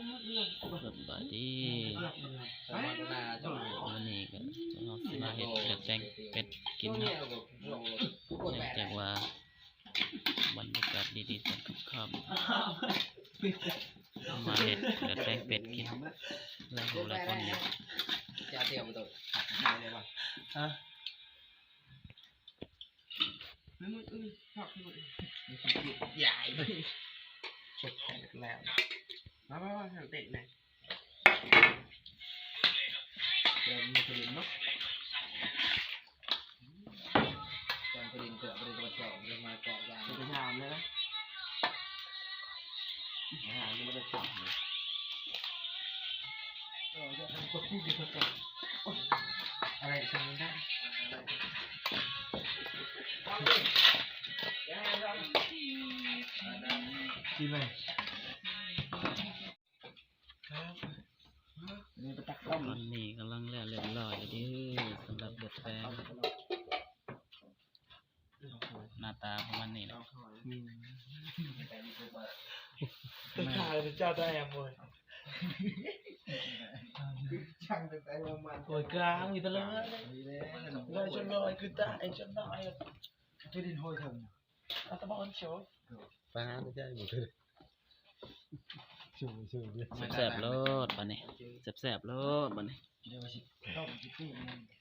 สบายดีวันนี้ก็เราสิมาเห็ดเลือดแดงเป็ดกินเนาะเนื่องจากว่าบรรยากาศดีๆตอนค่ำๆมาเห็ดเลือดแดงเป็ดกินแล้วหลายคนอยู่จะเตียวมาตัวหักได้เลยป่ะฮะไม่มึงอื้อหักมึงมีคนหยุดใหญ่ชกแขนแล้ว มามามาหันเตะหน่อยเดี๋ยวมีคนเนาะตอนประเด็นเกิดประเด็นกระจอกเรื่องมาเกาะยางจะถามเลยนะอาหารมันไม่ได้ถามเลยเออจะทำตัวพูดดีกว่าอะไรทำไม่ได้กินเลย นี่ไปตักต้มตอนนี้กำลังแล้วเรียบร้อยแล้วเดิสำหรับเลือดแดงหน้าตาประมาณนี้แหละจะขายเป็นเจ้าได้ยังมวยช่างเป็นไปประมาณโอยกลางมีตะลึงเลยลอยจนลอยคือตาไอ้จนลอยที่ดินห้อยถึงอัตบอลโชว์ฟ้าไม่ใช่หมดเลย ชูชูดิแซ่บๆโลดบัดนี้แซ่บๆโลดบัดนี้ เดี๋ยวสิต้มที่นี่